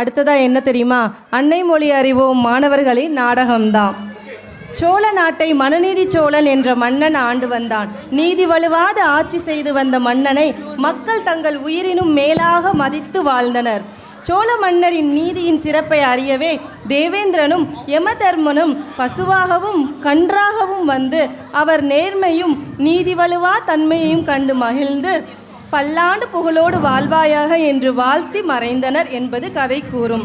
அடுத்ததா என்ன தெரியுமா? அன்னை மொழி அறிவோம் மாணவர்களின் நாடகம்தான். சோழ நாட்டை மனுநீதி சோழன் என்ற மன்னன் ஆண்டு வந்தான். நீதி வலுவாத ஆட்சி செய்து வந்த மன்னனை மக்கள் தங்கள் உயிரினும் மேலாக மதித்து வாழ்ந்தனர். சோழ மன்னரின் நீதியின் சிறப்பை அறியவே தேவேந்திரனும் யமதர்மனும் பசுவாகவும் கன்றாகவும் வந்து அவர் நேர்மையும் நீதி வலுவா தன்மையையும் கண்டு மகிழ்ந்து பல்லாண்டு புகழோடு வாழ்வாயாக என்று வாழ்த்தி மறைந்தனர் என்பது கதை கூறும்.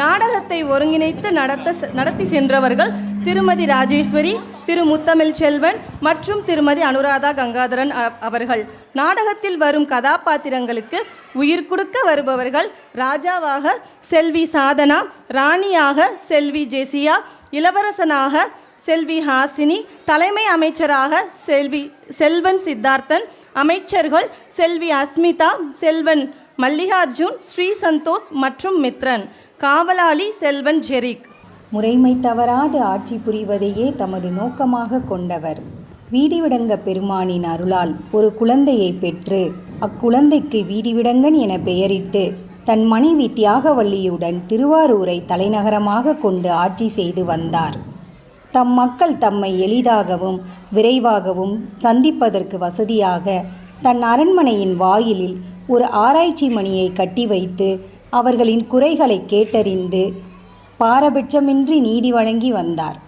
நாடகத்தை ஒருங்கிணைத்து நடத்த நடத்தி சென்றவர்கள் திருமதி ராஜேஸ்வரி திரு முத்தமிழ் செல்வன் மற்றும் திருமதி அனுராதா கங்காதரன் அவர்கள். நாடகத்தில் வரும் கதாபாத்திரங்களுக்கு உயிர் கொடுக்க வருபவர்கள் ராஜாவாக செல்வி சாதனா ராணியாக செல்வி ஜெசியா இளவரசனாக செல்வி ஹாசினி தலைமை அமைச்சராக செல்வி செல்வன் சித்தார்த்தன் அமைச்சர்கள் செல்வி அஸ்மிதா செல்வன் மல்லிகார்ஜுன் ஸ்ரீ சந்தோஷ் மற்றும் மித்ரன். காவலாளி செல்வன் ஜெரிக். முறைமை தவறாது ஆட்சி புரிவதையே தமது நோக்கமாக கொண்டவர். வீதிவிடங்க பெருமானின் அருளால் ஒரு குழந்தையை பெற்று அக்குழந்தைக்கு வீதிவிடங்கன் என பெயரிட்டு தன் மனைவி தியாகவல்லியுடன் திருவாரூரை தலைநகரமாக கொண்டு ஆட்சி செய்து வந்தார். தம் மக்கள் தம்மை எளிதாகவும் விரைவாகவும் சந்திப்பதற்கு வசதியாக தன் அரண்மனையின் வாயிலில் ஒரு ஆராய்ச்சி மணியை கட்டி வைத்து அவர்களின் குறைகளை கேட்டறிந்து பாரபட்சமின்றி நீதி வழங்கி வந்தார்.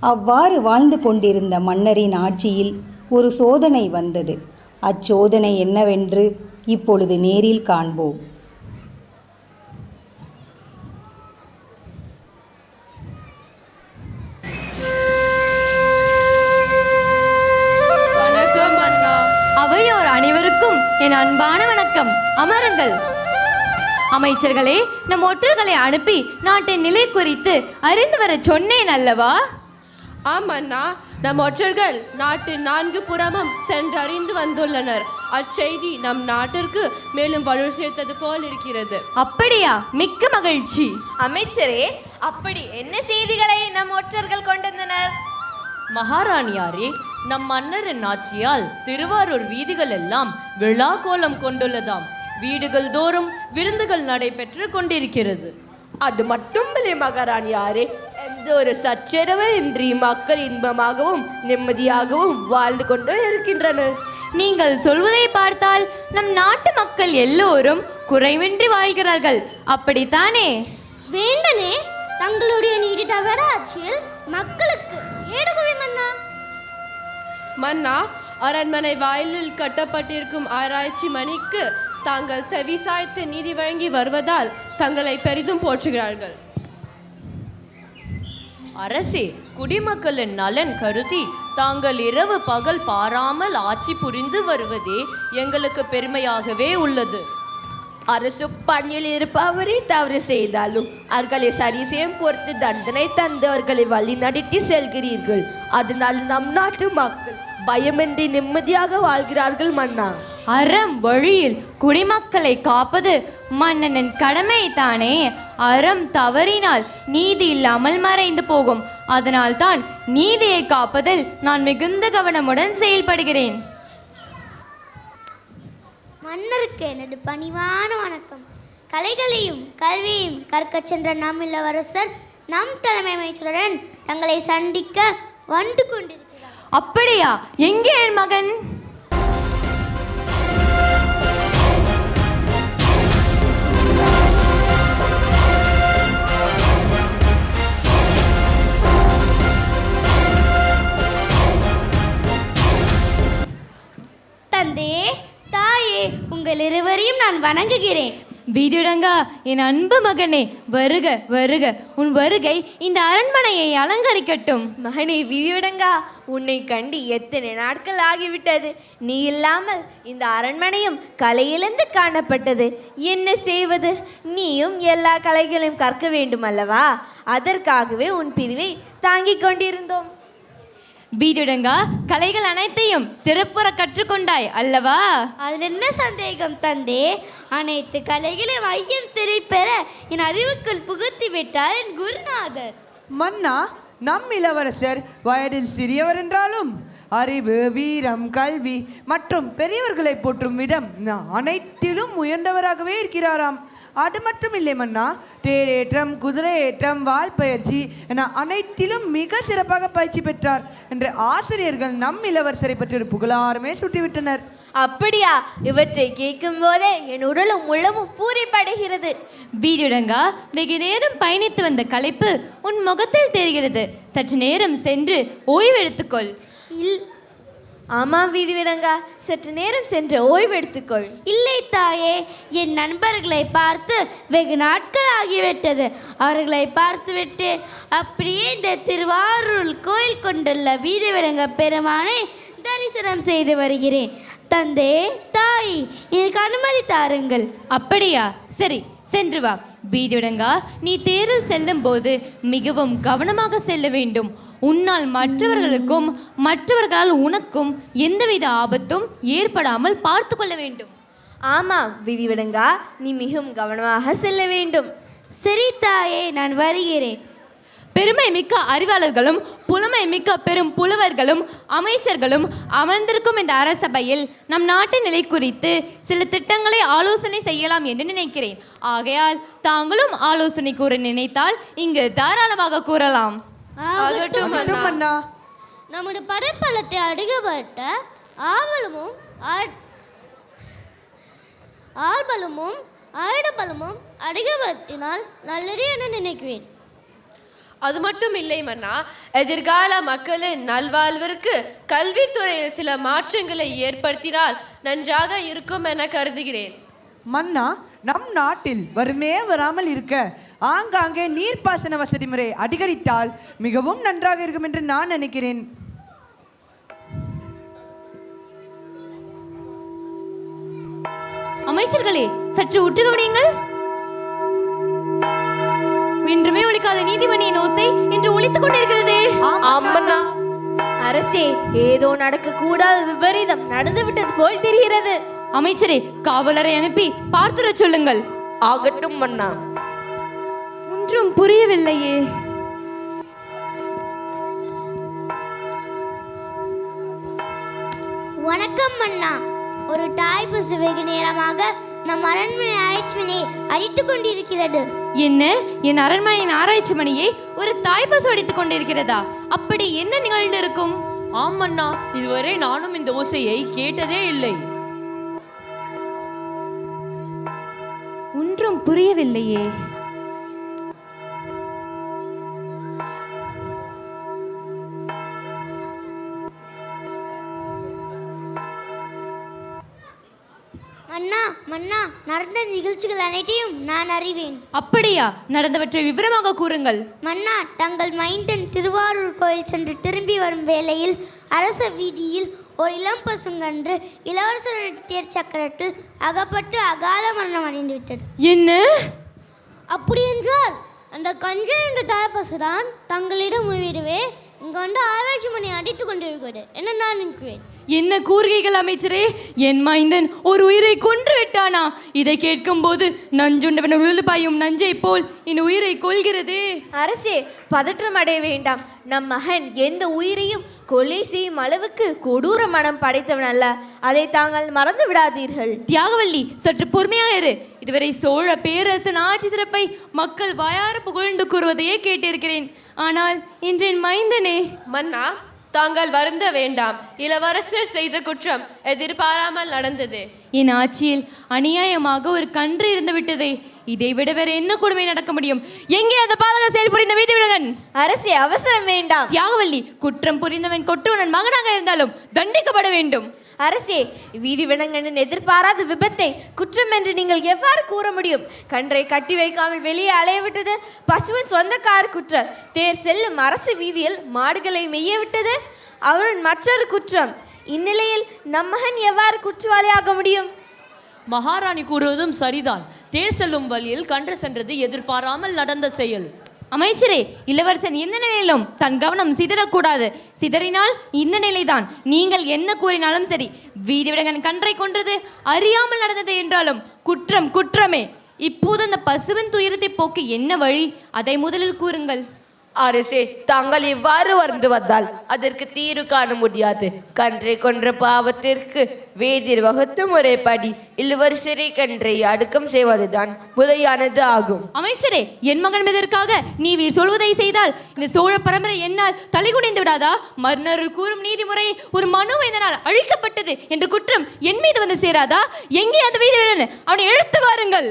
அவ்வாறு வாழ்ந்து கொண்டிருந்த மன்னரின் ஆட்சியில் ஒரு சோதனை வந்தது. அச்சோதனை என்னவென்று இப்பொழுது நேரில் காண்போம். என் அன்பான வணக்கம். அமருங்கள். அமைச்சர்களே நம் ஒற்றர்களை அனுப்பி நாட்டின் நிலை குறித்து அறிந்து வர சொன்னேன் அல்லவா? ஆம் அண்ணா நம் ஒற்றர்கள் நாட்டின் நான்கு புறமும் சென்றறிந்து வந்துள்ளனர். அச்செய்தி நம் நாட்டிற்கு மேலும் வலு சேர்த்தது போல் இருக்கிறது. அப்படியா? மிக்க மகிழ்ச்சி. அமைச்சரே அப்படி என்ன செய்திகளை நம் ஒற்றர்கள் கொண்டிருந்தனர்? மகாராணியாரே நம் மன்னரின் ஆட்சியால் திருவாரூர் வீதிகள் எல்லாம் விழா கோலம் கொண்டுள்ளதாம். வீடுகள் தோறும் விருந்துகள் நடைபெற்று கொண்டிருக்கிறது. அது மட்டும் இல்லை மகாராணியாரே எந்த ஒரு சச்சரவு இன்றி மக்கள் இன்பமாகவும் நிம்மதியாகவும் வாழ்ந்து கொண்டு இருக்கின்றனர். நீங்கள் சொல்வதை பார்த்தால் நம் நாட்டு மக்கள் எல்லோரும் குறைவின்றி வாழ்கிறார்கள். அப்படித்தானே? வேண்டனே தங்களுடைய நீதி தவற ஆட்சியில் மக்களுக்கு ஏடுகுவி மன்னா அரண்மனை வாயிலில் கட்டப்பட்டிருக்கும் ஆராய்ச்சி மணிக்கு தாங்கள் செவிசாய்த்து நீதி வழங்கி வருவதால் தங்களை பெரிதும் போற்றுகிறார்கள். அரசே குடிமக்களின் நலன் கருதி தாங்கள் இரவு பகல் பாராமல் ஆட்சி புரிந்து வருவதே எங்களுக்கு பெருமையாகவே உள்ளது. அரசு பணியில் இருப்பவரே தவறு செய்தாலும் அவர்களை சரி செய்யும் பொறுத்து தண்டனை தந்து அவர்களை வழி நடத்தி செல்கிறீர்கள். அதனால் நம் நாட்டு மக்கள் பயமின்றி நிம்மதியாக வாழ்கிறார்கள் மன்னா. அறம் வழியில் குடிமக்களை காப்பது மன்னனின் கடமை தானே அறம் தவறினால் நீதி இல்லாமல் மறைந்து போகும். அதனால்தான் நீதியை காப்பதில் நான் மிகுந்த கவனமுடன் செயல்படுகிறேன். மன்னருக்கு எனது பணிவான வணக்கம். கலைகளையும் கல்வியையும் கற்கச் சென்ற நம் இளவரசர் நம் தலைமை அமைச்சருடன் தங்களை சந்திக்க வந்து கொண்டிருக்கிறார். அப்படியா? எங்கே என் மகன்? தந்தையே தாயே உங்கள் இருவரையும் நான் வணங்குகிறேன். வீதிடங்கா என் அன்பு மகனே வருக வருக. உன் வருகை இந்த அரண்மனையை அலங்கரிக்கட்டும். மகனே விதிவிடங்கா உன்னை கண்டு எத்தனை நாட்கள் ஆகிவிட்டது? நீ இல்லாமல் இந்த அரண்மனையும் கலையிலிருந்து காணப்பட்டது. என்ன செய்வது? நீயும் எல்லா கலைகளையும் கற்க வேண்டும் அல்லவா அதற்காகவே உன் பிரிவை தாங்கிக் கொண்டிருந்தோம். வீதிடங்கா கலைகள் அனைத்தையும் சிறப்புற கற்றுக்கொண்டாய் அல்லவா? அதில் என்ன சந்தேகம் தந்தே? அனைத்து கலைகளையும் ஐயம் திரைப்பெற என் அறிவுக்குள் புகுத்தி விட்டார் என் குருநாதர். மன்னா நம் இளவரசர் வயதில் சிறியவர் என்றாலும் அறிவு வீரம் கல்வி மற்றும் பெரியவர்களை போற்றும் விதம் அனைத்திலும் உயர்ந்தவராகவே இருக்கிறாராம். அது மட்டும் இல்லை மன்னா தேரேற்றம் குதிரை ஏற்றம் வால் பயிற்சி என அனைத்திலும் மிக சிறப்பாக பயிற்சி பெற்றார் என்று ஆசிரியர்கள் நம் இளவரசரை பற்றி ஒரு புகழாரமே சுட்டிவிட்டனர். அப்படியா? இவற்றை கேட்கும் போதே என் உடலும் உள்ளமும் பூரிப்படைகிறது. வீதியுடங்கா வெகு நேரம் பயணித்து வந்த களைப்பு உன் முகத்தில் தெரிகிறது. சற்று நேரம் சென்று ஓய்வெடுத்துக்கொள். இல் ஆமாம் வீதி விடங்கா சற்று நேரம் சென்று ஓய்வெடுத்துக்கொள் இல்லை தாயே என் நண்பர்களை பார்த்து வெகு நாட்கள் ஆகிவிட்டது. அவர்களை பார்த்துவிட்டு அப்படியே இந்த திருவாரூர் கோயில் கொண்டுள்ள வீரவிடங்க பெருமானை தரிசனம் செய்து வருகிறேன். தந்தே தாய் எனக்கு அனுமதி தாருங்கள். அப்படியா? சரி சென்று வா. பீதியுடங்கா நீ தேரில் செல்லும் போது மிகவும் கவனமாக செல்ல வேண்டும். உன்னால் மற்றவர்களுக்கும் மற்றவர்களால் உனக்கும் எந்தவித ஆபத்தும் ஏற்படாமல் பார்த்து கொள்ள வேண்டும். ஆமாம் வீதி விடங்கா நீ மிகவும் கவனமாக செல்ல வேண்டும். சரி தாயே நான் வருகிறேன். பெருமை மிக்க அறிவாளர்களும் புலமை மிக்க பெரும் புலவர்களும் அமைச்சர்களும் அமர்ந்திருக்கும் இந்த அரசபையில் நம் நாட்டின் நிலை குறித்து சில திட்டங்களை ஆலோசனை செய்யலாம் என்று நினைக்கிறேன். ஆகையால் தாங்களும் ஆலோசனை கூற நினைத்தால் இங்கு தாராளமாக கூறலாம். மன்னா நமது படைப்பலத்தை அடிக்கப்பட்ட ஆவலமும் ஆ- ஆள்பலமும் ஆயுடபலமும் அடிக்கப்பட்டினால் நல்லது என நினைக்கிறேன். அது மட்டும் இல்லை மன்னா. எதிர்கால மக்களின் நல்வாழ்விற்கு கல்வித்துறையில் சில மாற்றங்களை ஏற்படுத்தினால் நன்றாக இருக்கும் என கருதுகிறேன். மன்னா நம் நாட்டில் வறுமே வராமல் இருக்க ஆங்காங்கே நீர்ப்பாசன வசதி முறை அதிகரித்தால் மிகவும் நன்றாக இருக்கும் என்று நான் நினைக்கிறேன். அமைச்சர்களே சற்று உற்று கவனியுங்கள். இன்றுமே ஒழிக்காத நீதிமணியின் ஓசை இன்று ஒழித்துக் கொண்டிருக்கிறதே. ஆமண்ணா அரசே ஏதோ நடக்க கூடாத விபரீதம் நடந்து விட்டது போல் தெரிகிறது. அமைச்சரே காவலரை அனுப்பி பார்த்துட சொல்லுங்கள். ஆகட்டும் மன்னா ஒன்றும் புரியவில்லையே. வணக்கம் மன்னா ஒரு தாய் பசு வெகு நேரமாக நம் அரண்மனை அழைச்சிமனை அடித்துக் கொண்டிருக்கிறது. என்ன? என் அரண்மனையின் ஆராய்ச்சி மணியை ஒரு தாய் பசு அடித்துக் கொண்டிருக்கிறதா? அப்படி என்ன நிகழ்ந்திருக்கும்? ஆமண்ணா இதுவரை நானும் இந்த ஓசையை கேட்டதே இல்லை. ஒன்றும் புரியவில்லையே. நிகழ்ச்சிகள் அனைத்தையும் நான் அறிவேன். அப்படியா? நடந்தவற்றை விவரமாக கூறுங்கள். மன்னா தங்கள் மைண்டன் திருவாரூர் கோயில் சென்று திரும்பி வரும் வேளையில் அரச வீதியில் ஒரு இளம் பசுங்கன்று இளவரசர் தேர் சக்கரத்தில் அகப்பட்டு அகால மரணம் அடைந்து விட்டது என்ன? அப்படி என்றால் அந்த கன்று என்ற தாய்ப்பசு தான் தங்களிடம் உயிரவே இங்கே வந்து ஆராய்ச்சி மணி அடித்து கொண்டிருக்கிறது. என்ன நான் நினைக்கிறேன்? என்ன கூறுகைகள் அமைச்சரே? என் மைந்தன் ஒரு உயிரை கொன்று விட்டானா இதை கேட்கும்போது நஞ்சுண்டவன் உழு பாயும் நஞ்சை போல் என் உயிரை கொள்கிறதே அரசே பதற்றம் அடைய வேண்டாம். நம் மகன் எந்த உயிரையும் கொலை செய்யும் அளவுக்கு கொடூர மனம் படைத்தவன் அல்ல. அதை தாங்கள் மறந்து விடாதீர்கள். தியாகவல்லி சற்று பொறுமையாக இரு இதுவரை சோழ பேரரசன் ஆட்சி சிறப்பை மக்கள் வாயார புகழ்ந்து கூறுவதையே கேட்டிருக்கிறேன். ஆனால் இன்றைன் மைந்தனே. மன்னா தாங்கள் வருந்த வேண்டாம். இளவரசர் செய்த குற்றம் எதிர்பாராமல் நடந்தது. என் ஆட்சியில் அநியாயமாக ஒரு கன்று இருந்து விட்டதே இதை விட வேற என்ன கொடுமை நடக்க முடியும்? எங்கே அந்த பாதக செயல் புரிந்த வீதி விடகன் அரசே அவசரம் வேண்டாம். தியாகவல்லி குற்றம் புரிந்தவன் கொற்றவனன் மகனாக இருந்தாலும் தண்டிக்கப்பட வேண்டும். அரசே வீதி விலங்கனின் எதிர்பாராத விபத்தை குற்றம் என்று நீங்கள் எவ்வாறு கூற முடியும்? கன்றை கட்டி வைக்காமல் வெளியே அலைய விட்டது பசுவின் சொந்தக்கார குற்றம். தேர் செல்லும் அரசு வீதியில் மாடுகளை மெய்ய விட்டது அவரின் மற்றொரு குற்றம். இந்நிலையில் நம் மகன் எவ்வாறு குற்றவாளியாக முடியும்? மகாராணி கூறுவதும் சரிதான். தேர் செல்லும் வழியில் கன்று சென்றது எதிர்பாராமல் நடந்த செயல். அமைச்சரே இளவரசன் எந்த நிலையிலும் தன் கவனம் சிதறக்கூடாது. சிதறினால் இந்த நிலைதான். நீங்கள் என்ன கூறினாலும் சரி வீதிவிடகன் கன்றை கொன்றது அறியாமல் நடந்தது என்றாலும் குற்றம் குற்றமே. இப்போது அந்த பசுவின் துயரத்தை போக்கு என்ன வழி? அதை முதலில் கூறுங்கள். அரசே தாங்கள் இவ்வாறு வந்து வந்தால் அதற்கு தீர்வு காண முடியாது. கன்றை கொன்ற பாவத்திற்கு வேதிர் வகுத்து முறைப்படி இளவரசரை கன்றை அடக்கம் செய்வதுதான் முறையானது ஆகும். அமைச்சரே என் மகன் மீதற்காக நீ வீர் சொல்வதை செய்தால் இந்த சோழ பரம்பரை என்னால் தலைகுனிந்து விடாதா? மன்னர் கூறும் நீதிமுறை ஒரு மனு இதனால் அழிக்கப்பட்டது என்ற குற்றம் என் மீது வந்து சேராதா? எங்கே அந்த வீதியுடன்? அவனை எழுத்து வாருங்கள்.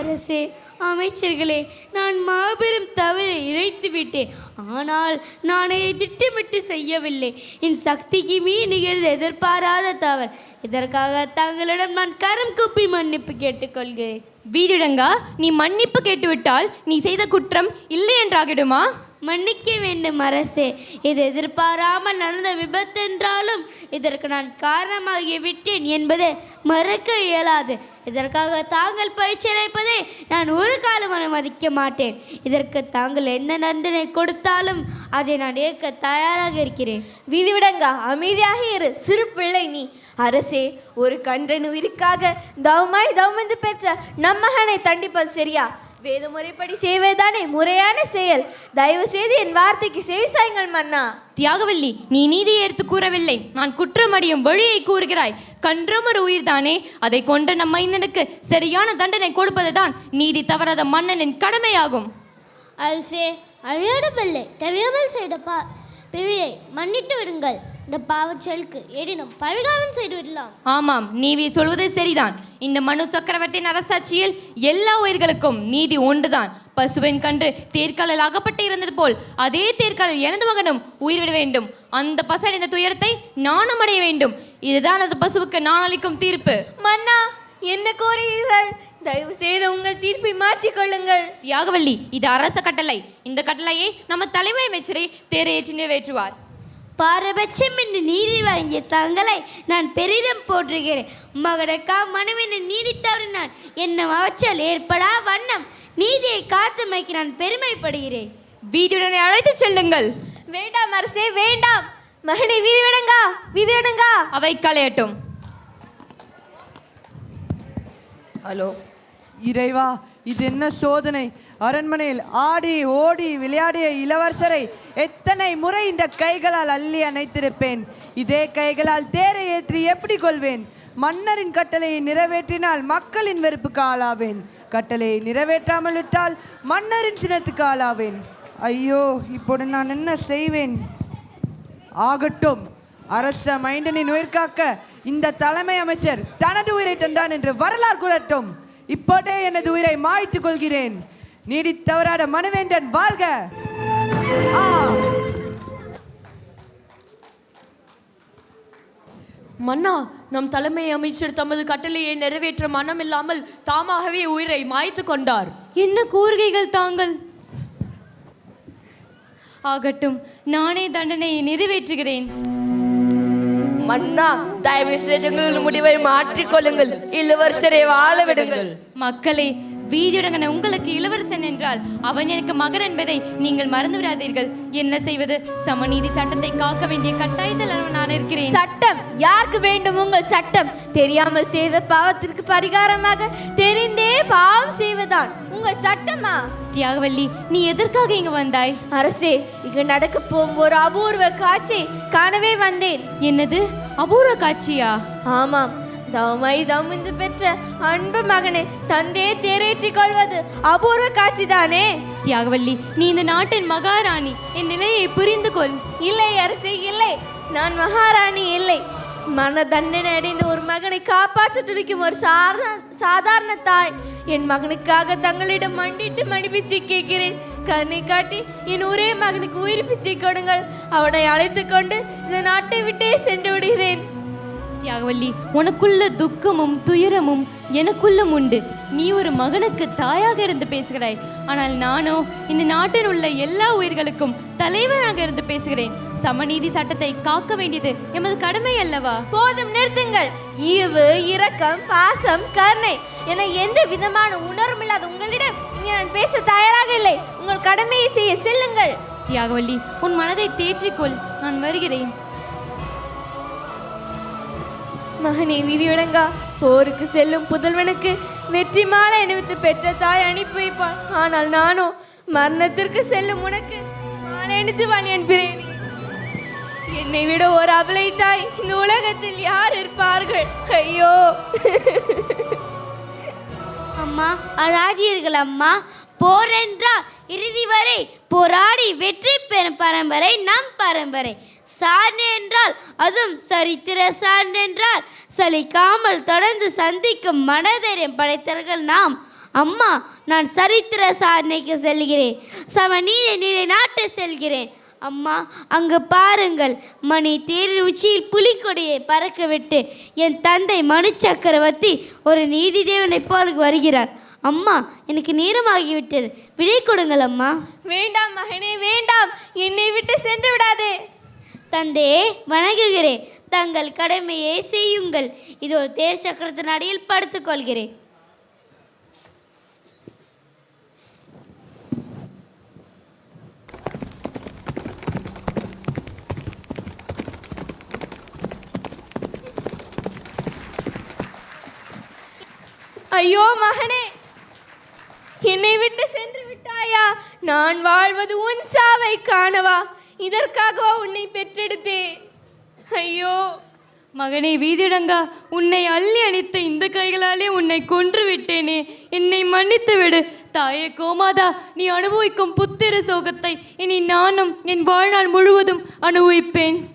அரசே அமைச்சர்களே நான் மாபெரும் தவறை இழைத்து விட்டேன். ஆனால் நான் இதை திட்டமிட்டு செய்யவில்லை. என் சக்திக்கு மீ நிகழ்ந்த எதிர்பாராத தவறு. இதற்காக தங்களிடம் நான் கரம் கூப்பி மன்னிப்பு கேட்டுக்கொள்கிறேன். வீதிடங்கா நீ மன்னிப்பு கேட்டுவிட்டால் நீ செய்த குற்றம் இல்லை என்றாகிடுமா? மன்னிக்க வேண்டும் அரசே. இது எதிர்பாராமல் நடந்த விபத்தென்றாலும் இதற்கு நான் காரணமாகி விட்டேன் என்பதை மறக்க இயலாது. இதற்காக தாங்கள் பயிற்சியளிப்பதை நான் ஒரு காலம் அனுமதிக்க மாட்டேன். இதற்கு தாங்கள் எந்த நந்தனை கொடுத்தாலும் அதை நான் ஏற்க தயாராக இருக்கிறேன். விதிவிடங்கா அமைதியாக இரு. சிறு பிள்ளை நீ. அரசே ஒரு கன்றன் உயிருக்காக தவமாய் தவமிந்து பெற்ற நம்மகனை தண்டிப்பது சரியா? வேத முறைப்படி செய்வதுதானே முறையான செயல். தயவு செய்து என் வார்த்தைக்கு செவி சாயுங்கள் மன்னா. தியாகவல்லி நீ நீதியை எடுத்து கூறவில்லை. நான் குற்றமடியும் வழியை கூறுகிறாய். கன்றும் ஒரு உயிர்தானே? அதை கொண்ட நம் மைந்தனுக்கு சரியான தண்டனை கொடுப்பதுதான் நீதி தவறாத மன்னனின் கடமையாகும். அரசே அழியாத பிள்ளை தெரியாமல் செய்த பா பிழையை மன்னித்து விடுங்கள். இந்த பாவச்செயலுக்கு ஏடினும் பரிகாரம் செய்து விடலாம். ஆமாம் நீவி சொல்வது சரிதான். இந்த மனு சக்கரவர்த்தியின் அரசாட்சியில் எல்லா உயிர்களுக்கும் நீதி ஒன்றுதான் பசுவின் கன்று தேர்காலில் அகப்பட்டு இருந்தது போல் அதே தேர்காலில் எனது மகனும் உயிர்விட வேண்டும். அந்த பசு அடைந்த துயரத்தை நானும் அடைய வேண்டும். இதுதான் அந்த பசுவுக்கு நான் அளிக்கும் தீர்ப்பு. மன்னா என்ன கோருகிறீர்கள்? தயவு செய்து உங்கள் தீர்ப்பை மாற்றிக்கொள்ளுங்கள் தியாகவல்லி இது அரச கட்டளை. இந்த கட்டளையை நம்ம தலைமை அமைச்சரை தேரையேற்றி நிறைவேற்றுவார். பாரபட்சம் என்று நீதி வழங்கிய தங்களை நான் பெரிதும் போற்றுகிறேன். மகடக்கா மனுவென நீதி தவறினான். என்னும் அவச்சல் ஏற்படா வண்ணம். நீதியை காத்துமைக்கு நான் பெருமைப்படுகிறேன். வீதியுடனே அழைத்து செல்லுங்கள். வேண்டாம் அரசே வேண்டாம். மகனை விதிவிடங்கா விதிவிடங்கா அவை களையட்டும். ஹலோ. இறைவா இது என்ன சோதனை? அரண்மனையில் ஆடி ஓடி விளையாடிய இளவரசரை எத்தனை முறை இந்த கைகளால் அள்ளி அணைத்திருப்பேன்? இதே கைகளால் தேரை ஏற்றி எப்படி கொள்வேன்? மன்னரின் கட்டளையை நிறைவேற்றினால் மக்களின் வெறுப்புக்கு ஆளாவேன். கட்டளையை நிறைவேற்றாமல் விட்டால் மன்னரின் சினத்துக்கு ஆளாவேன். ஐயோ இப்போது நான் என்ன செய்வேன்? ஆகட்டும். அரச மைண்டனின் உயிர்காக்க இந்த தலைமை அமைச்சர் தனது உயிரை தந்தான் என்று வரலாறு கூறட்டும். இப்போதே எனது உயிரை மாய்த்துக் கொள்கிறேன். நீடி தவறாத மனுவேண்டன் வாழ்க! ஆ! மன்னா நம் தலைமை அமைச்சர் தமது கட்டளையை நிறைவேற்ற மனமில்லாமல் தாமாகவே உயிரை மாய்த்து கொண்டார். என்ன கூறுகைகள் தாங்கள்? ஆகட்டும் நானே தண்டனையை நிறைவேற்றுகிறேன். மன்னா தயவு செய்து முடிவை மாற்றிக்கொள்ளுங்கள். இளவரசரை வாழ விடுங்கள். மக்களே வீதியுடங்கன உங்களுக்கு இளவரசன் என்றால் அவன் எனக்கு மகன் என்பதை நீங்கள் மறந்து விடாதீர்கள் என்ன செய்வது? சமநீதி சட்டத்தை காக்க வேண்டிய கட்டாயத்தில் நான் இருக்கிறேன். சட்டம். யாருக்கு வேண்டும் உங்கள் சட்டம்? தெரியாமல் செய்த பாவத்திற்கு பரிகாரமாக தெரிந்தே பாவம் செய்வதான். உங்கள் சட்டமா? தியாகவல்லி நீ எதற்காக இங்கு வந்தாய்? அரசே இங்கு நடக்க போகும் ஒரு அபூர்வ காட்சி காணவே வந்தேன். என்னது? அபூர்வ காட்சியா? ஆமாம். தவமை தமிந்து பெற்ற அன்பு மகனை தந்தே தேரேற்றிக் கொள்வது அபூர்வ காட்சிதானே? தியாகவல்லி நீ இந்த நாட்டின் மகாராணி. என் நிலையை புரிந்து கொள். இல்லை அரசே இல்லை. நான் மகாராணி இல்லை. மன தண்டனை அடைந்த ஒரு மகனை காப்பாற்ற துடிக்கும் ஒரு சாதா சாதாரண தாய். என் மகனுக்காக தங்களிடம் மண்டிட்டு மன்னிப்பிச்சை கேட்கிறேன். கண்ணை காட்டி என் ஒரே மகனுக்கு உயிர் பிச்சை கொடுங்கள். அவனை அழைத்து கொண்டு இந்த நாட்டை விட்டே சென்று விடுகிறேன். தியாகவல்லி உனக்குள்ள துக்கமும் துயரமும் எனக்குள்ளும் உண்டு. நீ ஒரு மகனுக்கு தாயாக இருந்து பேசுகிறாய். ஆனால் நானோ இந்த நாட்டில் உள்ள எல்லா உயிர்களுக்கும் தலைவராக இருந்து பேசுகிறேன். சமநீதி சட்டத்தை காக்க வேண்டியது எமது கடமை அல்லவா? போதும் நிறுத்துங்கள். ஈவு இரக்கம் பாசம் கருணை என எந்த விதமான உணர்வும் இல்லாத உங்களிடம் நான் பேச தயாராக இல்லை. உங்கள் கடமையை செய்ய செல்லுங்கள். தியாகவல்லி உன் மனதை தேற்றிக்கொள். நான் வருகிறேன். மகனே விதிவிடங்கா போருக்கு செல்லும் புதல்வனுக்கு வெற்றி மாலை அணிவித்து பெற்ற தாய் அனுப்பி வைப்பாள். ஆனால் நானோ மரணத்திற்கு செல்லும் உனக்கு மாலை அணித்து வழி என்னை விட ஒரு அபலை தாய் இந்த உலகத்தில் யார் இருப்பார்கள்? ஐயோ. அம்மா அழாதீர்கள் அம்மா. போர் என்றால் இறுதி வரை போராடி வெற்றி பெறும் பரம்பரை நம் பரம்பரை. சான்று என்றால் அதுவும் சரித்திர சான்று என்றால் சலிக்காமல் தொடர்ந்து சந்திக்கும் மனதைரியம் படைத்தவர்கள் நாம். அம்மா நான் சரித்திர சாதனைக்கு செல்கிறேன். சமநீதி நிலை நாட்டு செல்கிறேன். அம்மா அங்கு பாருங்கள் மணி தேரின் உச்சியில் புலிக்கொடியை பறக்கவிட்டு என் தந்தை மனு சக்கரவர்த்தி ஒரு நீதி தேவனைப் போல வருகிறார். அம்மா எனக்கு நேரமாகிவிட்டது. விடை கொடுங்கள் அம்மா. வேண்டாம் மகனே வேண்டாம். என்னை விட்டு சென்று விடாதே. தந்தையே வணங்குகிறேன். தங்கள் கடமையை செய்யுங்கள். இதோ தேர் சக்கரத்தின் அடியில் படுத்துக்கொள்கிறேன். ஐயோ மகனே என்னை விட்டு சென்று விட்டாயா? நான் வாழ்வது உன் சாவை காணவா? இதற்காகவா உன்னை பெற்றெடுத்தேன். ஐயோ. மகனே வீதிடங்கா உன்னை அள்ளி அணித்த இந்த கைகளாலே உன்னை கொன்று விட்டேனே என்னை மன்னித்து விடு. தாயே கோமாதா நீ அனுபவிக்கும் புத்திர சோகத்தை இனி நானும் என் வாழ்நாள் முழுவதும் அனுபவிப்பேன்.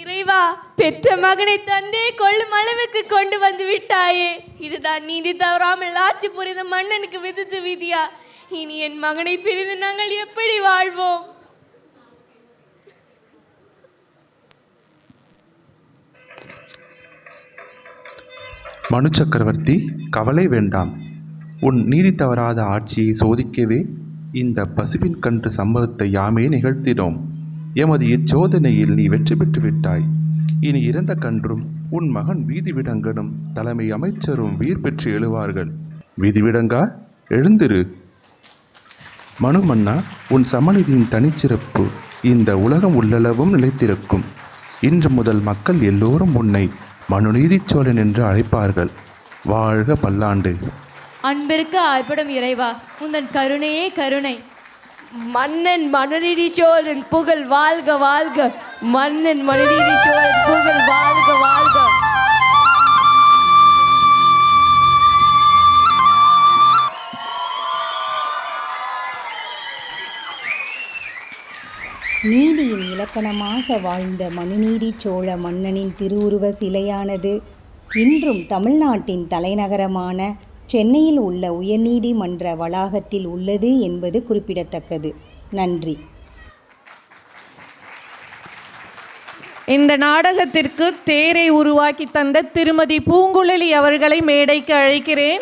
இறைவா பெற்ற மகனை தந்தே கொள்ளும் அளவுக்கு கொண்டு வந்து விட்டாயே. இதுதான் நீதி தவறாமல் ஆட்சி புரிந்த மன்னனுக்கு விதித்து விதியா. இனி என் மகனை பிரிந்து நாங்கள் எப்படி வாழ்வோம்? மனு சக்கரவர்த்தி கவலை வேண்டாம். உன் நீதி தவறாத ஆட்சியை சோதிக்கவே இந்த பசுவின் கன்று சம்பவத்தை யாமே நிகழ்த்தினோம். எமது இச்சோதனையில் நீ வெற்றி பெற்று விட்டாய் இனி இறந்த கன்றும் உன் மகன் வீதிவிடங்கனும் தலைமை அமைச்சரும் வீர் பெற்று எழுவார்கள். வீதிவிடங்கா எழுந்திரு. மனு மன்னா உன் சமநிதியின் தனிச்சிறப்பு இந்த உலகம் உள்ளளவும் நிலைத்திருக்கும். இன்று முதல் மக்கள் எல்லோரும் உன்னை மனுநீதி சோழன் என்று அழைப்பார்கள். வாழ்க பல்லாண்டு. அன்பிற்கு அற்படும் இறைவா உந்தன் கருணையே கருணை. மன்னன் மனுநீதி சோழன் புகழ் வாழ்க வாழ்க. மன்னன் மனுநீதி சோழன் புகழ் வாழ்க வாழ்க. நீதியின் இலக்கணமாக வாழ்ந்த மனுநீதி சோழ மன்னனின் திருவுருவ சிலையானது இன்றும் தமிழ்நாட்டின் தலைநகரமான சென்னையில் உள்ள உயர்நீதிமன்ற வளாகத்தில் உள்ளது என்பது குறிப்பிடத்தக்கது. நன்றி. இந்த நாடகத்திற்கு தேரை உருவாக்கி தந்த திருமதி பூங்குழலி அவர்களை மேடைக்கு அழைக்கிறேன்.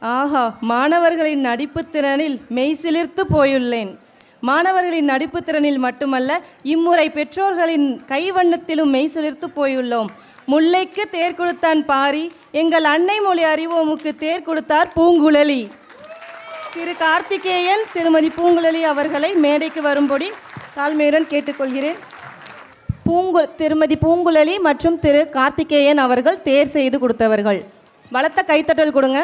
ஆஹா மாணவர்களின் நடிப்புத் திறனில் மெய்சிலிர்த்து போயுள்ளேன். மாணவர்களின் நடிப்புத் திறனில் மட்டுமல்ல இம்முறை பெற்றோர்களின் கைவண்ணத்திலும் மெய்சிலிர்த்து போயுள்ளோம். முல்லைக்கு தேர் கொடுத்தான் பாரி. எங்கள் அன்னை மொழி அறிவோமுக்கு தேர் கொடுத்தார் பூங்குழலி. திரு கார்த்திகேயன் திருமதி பூங்குழலி அவர்களை மேடைக்கு வரும்படி தாழ்மையுடன் கேட்டுக்கொள்கிறேன். பூங்கு திருமதி பூங்குழலி மற்றும் திரு கார்த்திகேயன் அவர்கள் தேர் செய்து கொடுத்தவர்கள். பலத்த கைத்தட்டல் கொடுங்க.